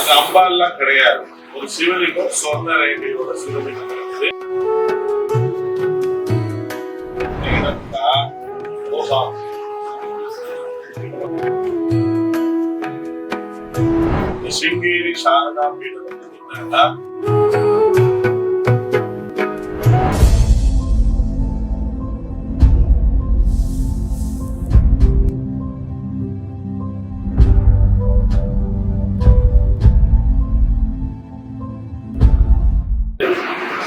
அது அம்பா எல்லாம் கிடையாது. ஒரு சிவலிங்கம் சொந்த ரேகையோட சிவலிங்கம் இருக்குது சிங்கேரி சாரதா பீடம் வந்து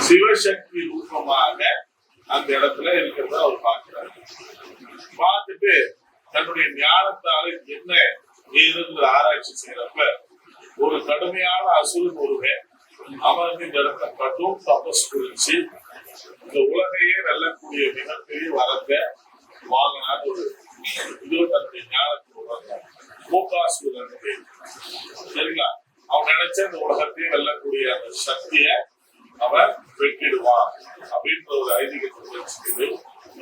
சிவசக்தி ரூபமாக அந்த இடத்துல இருக்கிறத அவர் பார்க்கிறார். பார்த்துட்டு தன்னுடைய ஞானத்தால என்ன ஏதுங்கிற ஆராய்ச்சி செய்யறப்ப ஒரு கடுமையான அசுரன் ஒருவன் அமர்ந்து இந்த இடத்துல கடும் தபஸ் குறிச்சு இந்த உலகையே வெல்லக்கூடிய மிகப்பெரிய வரத்தை வாங்கினார் ஒரு இது தன்னுடைய ஞானத்தை உணர்ந்தார் கோகாசுரன் சரிங்களா? அவன் நினைச்ச இந்த உலகத்தையே வெல்லக்கூடிய அந்த சக்தியை அவன் வெட்டிடுவான் அப்படின்ற ஒரு ஐதீகத்தை தெரிஞ்சுக்கிட்டு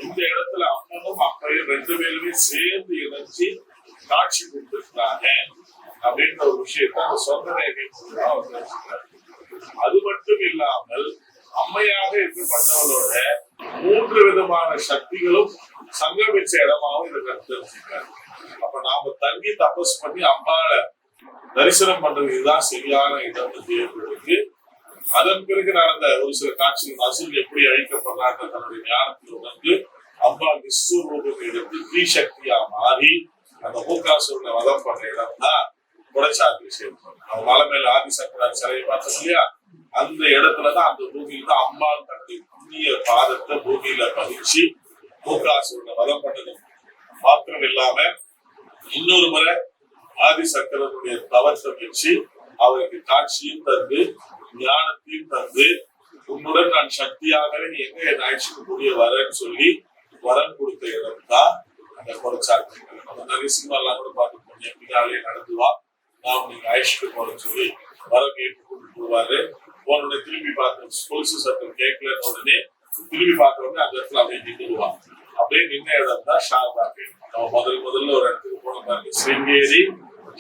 இந்த இடத்துல அம்மனும் அப்பையும் ரெண்டு பேருமே சேர்ந்து இணைஞ்சு காட்சி கொடுத்துருக்காங்க அப்படின்ற ஒரு விஷயத்த அந்த சொந்த ரேகை அவர் தெரிஞ்சுக்கிறார். அது மட்டும் இல்லாமல் அம்மையாக இருக்கப்பட்டவளோட மூன்று விதமான சக்திகளும் சங்கமிச்ச இடமாவும் இதை தெரிஞ்சுக்கிறார். அப்ப நாம தங்கி தபஸ் பண்ணி அம்பாளை தரிசனம் பண்றது இதுதான் சரியான இடம் தேர்ந்தெடுக்கு அதன் பிறகு நடந்த ஒரு சில காட்சிகள் அசுல் எப்படி அழிக்கப்படுறாங்க தன்னுடைய ஞானத்தில் உணர்ந்து அம்பா விஸ்வரூபம் எடுத்து தீசக்தியா மாறி அந்த மூக்காசுரனை வதம் பண்ண இடம் தான் குடச்சாத்தி விஷயம் அவன் மலை மேல ஆதிசங்கரார் சிலையை பார்த்தோம் இல்லையா? அந்த இடத்துலதான் அந்த பூமியில தான் அம்பாள் தன்னுடைய புண்ணிய பாதத்தை பூமியில பதிச்சு மூக்காசுரனை வதம் பண்ணது. மாத்திரம் இல்லாம இன்னொரு முறை ஆதிசங்கரனுடைய தவத்தை வச்சு அவருக்கு காட்சியும் தந்து ஞானத்தையும் தந்து உன்னுடன் நான் சக்தியாகவே நீ எங்க என் அழைச்சிட்டு கூடிய வரேன்னு சொல்லி வரம் கொடுத்த இடம் தான் அந்த குறைச்சாக்கு நம்ம நிறைய சினிமாலாம் கூட பார்த்து போனேன். பின்னாலே நடந்துவா நான் நீங்க அழைச்சிட்டு போறேன்னு சொல்லி வரம் கேட்டு கொண்டு போவாரு போன திரும்பி பார்த்த ஸ்கூல்ஸ் சட்டம் கேட்கல உடனே திரும்பி பார்த்த உடனே அந்த இடத்துல அப்படியே நின்றுடுவான் அப்படியே நின்ன இடம் தான் ஷாரதா பீடம் நம்ம முதல் முதல்ல ஒரு இடத்துக்கு போன பாருங்க சிங்கேரி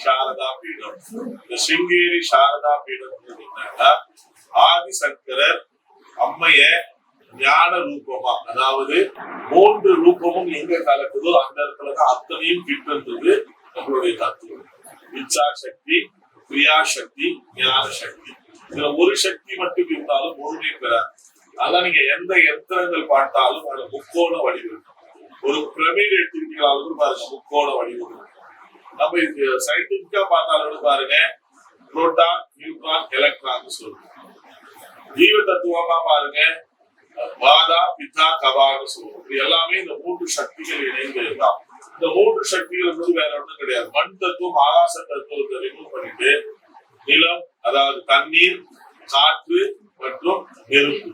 சாரதா பீடம். இந்த சிங்கேரி சாரதா பீடம் என்னன்னா ஆதிசங்கரர் அம்மைய ஞான ரூபமா அதாவது மூன்று ரூபமும் எங்க கலக்குதோ அந்த இடத்துலதான் அத்தனையும் கிட்டுன்றது நம்மளுடைய தத்துவம். இச்சா சக்தி கிரியா சக்தி ஞான சக்தி இதுல ஒரு சக்தி மட்டும் இருந்தாலும் முழுமை பெறாது. அதான் நீங்க எந்த எந்திரங்கள் பார்த்தாலும் அது முக்கோண வடிவம் ஒரு பிரமிட் எடுத்துக்கிட்டீங்களாலும் பாருங்க முக்கோண வடிவம் நம்ம இது சயின்டிபிக்கா பார்த்தாலும் பாருங்க புரோட்டான் நியூட்ரான் எலக்ட்ரான் சொல்லுவோம். ஜீவ தத்துவமா பாருங்க வாதா பித்தா கபான்னு சொல்லுவோம். இது எல்லாமே இந்த மூன்று சக்திகள் இணைந்து தான். இந்த மூன்று சக்திகள் வந்து வேற ஒன்றும் கிடையாது. மண் தத்துவம் ஆகாச தத்துவத்தை ரிமூவ் பண்ணிட்டு நிலம் அதாவது தண்ணீர் காற்று மற்றும் நெருப்பு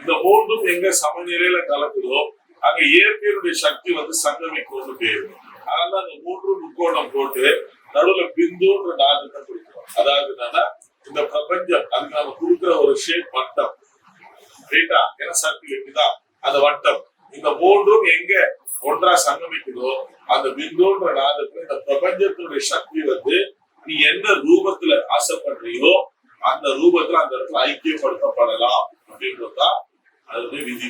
இந்த மூன்றும் எங்க சமநிலையில கலக்குதோ அங்க இயற்கையினுடைய சக்தி வந்து சங்கமிக்கும்னு பேரு. அதனால அந்த மூன்று முக்கோணம் போட்டு நடுவுல பிந்துன்ற நாட்டத்தை கொடுக்கிறோம். அதாவது என்னன்னா இந்த பிரபஞ்சம் அதுக்கு நம்ம கொடுக்குற ஒரு ஷேப் வட்டம். ரைட்டா என்ன சர்க்கிள் இருக்குதா அந்த வட்டம். இந்த மூன்றும் எங்க ஒன்றா சங்கமிக்குதோ அந்த பிந்துன்ற நாதத்துல இந்த பிரபஞ்சத்தினுடைய சக்தி வந்து நீ என்ன ரூபத்துல ஆசைப்படுறியோ அந்த ரூபத்துல அந்த இடத்துல ஐக்கியப்படுத்தப்படலாம் அப்படின்றதுதான் அது வந்து விதி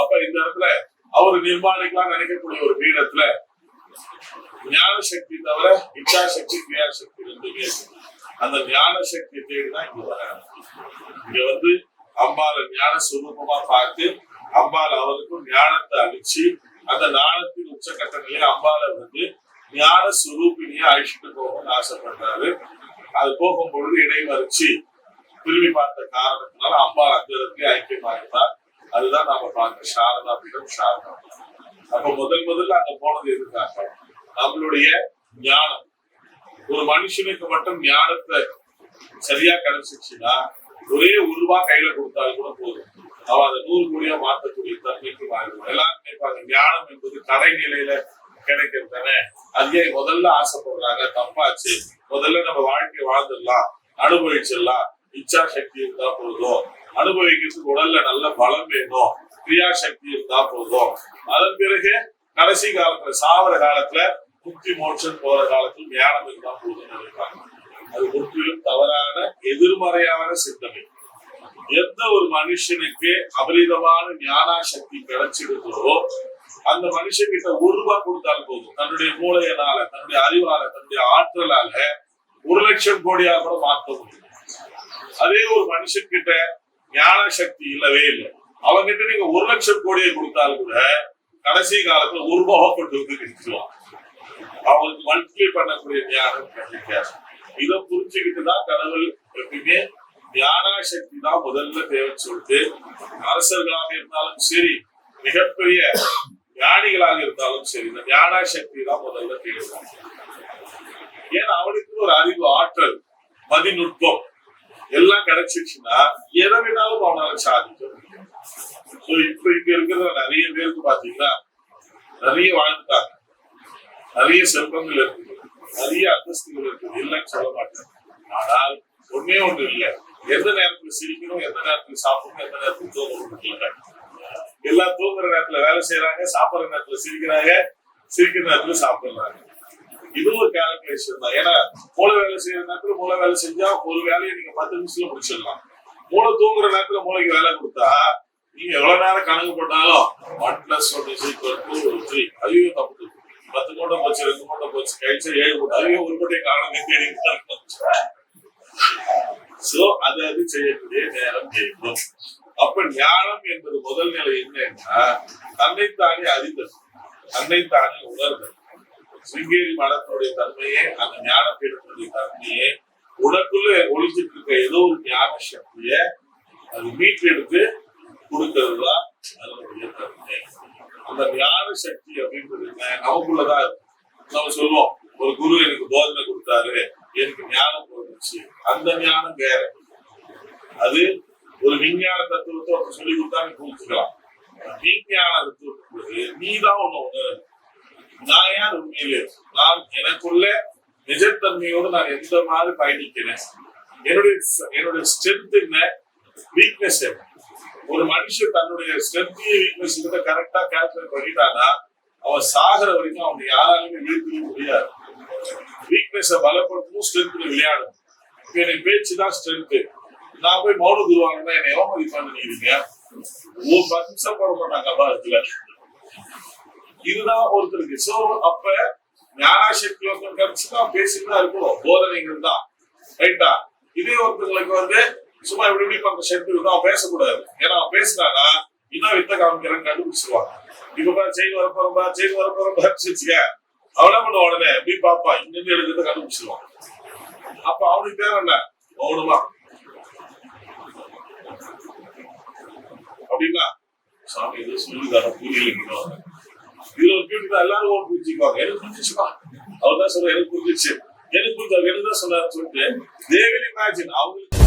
அப்ப இந்த இடத்துல அவர் நிர்மாணிக்கலாம் நினைக்கக்கூடிய ஒரு பீடத்துல ஞான சக்தி தவிர இச்சா சக்தி கிரியா சக்தி ரெண்டுமே அந்த ஞான சக்தி தேடிதான் இங்க வராங்க. இங்க வந்து அம்பால ஞான சுரூபமா பார்த்து அம்பாள் அவருக்கும் ஞானத்தை அழிச்சு அந்த ஞானத்தின் உச்ச நிலையை அம்பால வந்து ஞான சுரூபினியை அழிச்சுட்டு போகணும்னு ஆசைப்படுறாரு. அது போகும்பொழுது இடைமறிச்சு திரும்பி பார்த்த காரணத்தினால அம்பாள் அந்த இடத்துல ஐக்கியமாயிருந்தார் அதுதான் நாம பார்க்க சாரதா பீடம் சாரதா அப்ப முதல் முதல்ல அங்க போனது எதுக்காக? நம்மளுடைய ஞானம். ஒரு மனுஷனுக்கு மட்டும் ஞானத்தை சரியா கிடைச்சிச்சுன்னா ஒரே ஒரு ரூபா கையில கொடுத்தாலும் கூட போதும். அவன் அதை நூறு கோடியா மாற்றக்கூடிய தன்மைக்கு மாறிடும் எல்லாரும் நினைப்பாங்க ஞானம் என்பது கடை நிலையில கிடைக்கிறது தானே? அது முதல்ல ஆசைப்படுறாங்க? தப்பாச்சு. முதல்ல நம்ம வாழ்க்கை வாழ்ந்துடலாம். அனுபவிச்சிடலாம். இச்சா சக்தி இருந்தா போதும். அனுபவிக்கிறதுக்கு உடல்ல நல்ல பலம் வேணும். கிரியா சக்தி இருந்தா போதும். அதன் பிறகு கடைசி காலத்துல சாவர காலத்துல முக்தி மோட்சம் போற காலத்துல ஞானம் இருந்தா போதும் நினைப்பாங்க. அது முற்றிலும் தவறான எதிர்மறையான சிந்தனை. எந்த ஒரு மனுஷனுக்கு அபரிதமான ஞானா சக்தி கிடைச்சிருந்தோ அந்த மனுஷன் கிட்ட ஒரு ரூபாய் கொடுத்தாலும் போதும். தன்னுடைய மூளையனால தன்னுடைய அறிவால தன்னுடைய ஆற்றலால ஒரு லட்சம் கோடியா கூட மாற்ற முடியும். அதே ஒரு மனுஷன் கிட்ட ஞான சக்தி இல்லவே இல்லை. அவங்கிட்ட நீங்க ஒரு லட்சம் கோடியை கொடுத்தாலும் கூட கடைசி காலத்துல ஒரு ரூபாவை கொண்டு வந்து நிறுத்துவான் அவங்களுக்கு மல்டிப்ளை பண்ணக்கூடிய ஞானம் கிடைக்காது. இதை புரிஞ்சுக்கிட்டு தான் கடவுள் எப்பயுமே ஞானா சக்தி தான் முதல்ல தேவைன்னு சொல்லிட்டு அரசர்களாக இருந்தாலும் சரி மிகப்பெரிய ஞானிகளாக இருந்தாலும் சரி இந்த ஞானா சக்தி தான் முதல்ல தேவை. ஏன்னா அவனுக்கு ஒரு அறிவு ஆற்றல் மதிநுட்பம் எல்லாம் கிடைச்சிருச்சுன்னா எதை வேணாலும் அவனால சாதிக்க முடியும். இப்ப இங்க இருக்கிற நிறைய பேருக்கு பாத்தீங்கன்னா நிறைய வாழ்ந்துட்டாங்க நிறைய செல்வங்கள் இருக்குது. நிறைய அந்தஸ்துகள் இருக்குது. இல்லைன்னு சொல்ல மாட்டேன். ஆனால் ஒன்னே ஒன்று இல்ல. எந்த நேரத்துல சிரிக்கணும் எந்த நேரத்துல சாப்பிடணும் எந்த நேரத்துல தூங்கணும் இல்ல. எல்லாம் தூங்குற நேரத்துல வேலை செய்யறாங்க சாப்பிடுற நேரத்துல சிரிக்கிறாங்க சிரிக்கிற நேரத்துல சாப்பிடுறாங்க. இது ஒரு கால்குலேஷன் தான். ஏன்னா மூளை வேலை செய்யற நேரத்துல மூளை வேலை செஞ்சா ஒரு வேலையை நீங்க பத்து நிமிஷத்துல முடிச்சிடலாம். மூளை தூங்குற நேரத்துல மூளைக்கு வேலை கொடுத்தா நீங்க எவ்வளவு நேரம் கணக்கு போட்டாலும் one plus one is equal to three அதுவே தப்பு. பத்து மூட்டை போச்சு ரெண்டு மூட்டை போச்சு கழிச்சு ஏழு மூட்டை அதுவே ஒரு மூட்டை காணும் தேடி சோ அது அது செய்யக்கூடிய நேரம் வேண்டும் அப்ப ஞானம் என்பது முதல் நிலை என்னன்னா தன்னைத்தானே அறிதல் தன்னைத்தானே உணர்தல். சிங்கேரி மடத்தினுடைய தன்மையே அந்த ஞான பீடத்தினுடைய தன்மையே உனக்குள்ள ஒளிஞ்சிட்டு இருக்க ஏதோ ஒரு ஞான சக்திய அது மீட்டெடுத்து கொடுக்கிறது தான் அதனுடைய தன்மை அந்த ஞான சக்தி அப்படின்றது நமக்குள்ளதான் நம்ம சொல்லுவோம் ஒரு குரு எனக்கு போதனை கொடுத்தாரு எனக்கு ஞானம் போந்துச்சு அந்த ஞானம் வேற. அது ஒரு விஞ்ஞான தத்துவத்தை ஒருத்தர் சொல்லி கொடுத்தா நீ புரிஞ்சுக்கலாம். விஞ்ஞான தத்துவத்துக்கு நீ தான் ஒண்ணு உணரு நான் யார் உண்மையிலே? நான் எனக்குள்ள நிஜத்தன்மையோடு நான் எந்த மாதிரி பயணிக்கிறேன்? என்னுடைய என்னுடைய ஸ்ட்ரென்த் என்ன? வீக்னஸ் என்ன? ஒரு மனுஷன் தன்னுடைய ஸ்ட்ரென்த்தையும் வீக்னஸ் கிட்ட கரெக்டா கால்குலேட் பண்ணிட்டானா அவன் சாகிற வரைக்கும் அவனை யாராலுமே வீழ்த்தவே முடியாது. வீக்னஸ பலப்படுத்தணும் ஸ்ட்ரென்த்ல விளையாடும் இப்ப எனக்கு பேச்சு தான் ஸ்ட்ரென்த் நான் போய் மௌன குருவாங்கன்னா என்னை எவன் மதிப்பான்னு நினைக்கிறீங்க? ஒரு பத்து நிமிஷம் போட மாட்டாங்க பாரத்துல இதுதான் ஒருத்தருக்கு சோ அப்ப ஞானாசக்தி ஒருத்தர் கிடைச்சுன்னா பேசிட்டு தான் இருக்கணும். போதனைகள் தான். ரைட்டா இதே ஒருத்தங்களுக்கு வந்து சும்மா இப்படி இப்படி பண்ற சக்தி இருக்கும் அவன் பேசக்கூடாது. ஏன்னா அவன் பேசினானா இன்னும் வித்த காமிக்கிறேன்னு கண்டுபிடிச்சிருவான் இப்ப பாரு செய்தி வரப்போறப்பா செய்தி வரப்போறப்பா வச்சுக்க அவன பண்ண உடனே? எப்படி பாப்பா இங்க இருந்து எடுக்கிறத கண்டுபிடிச்சிருவான். அப்ப அவனுக்கு தேவை என்ன? மௌனமா அப்படின்னா சாமி இது சொல்லுதான புரியல இதுல ஒரு பியூட்டி தான் எல்லாரும் ஓட்டு புரிஞ்சுக்குவாங்க எனக்கு புரிஞ்சிச்சுமா அவர் தான் சொல்ற எனக்கு புரிஞ்சிச்சு. எனக்கு புரிஞ்சு அவர் தான் சொல்லிட்டு தேவில் இமேஜின் அவங்களுக்கு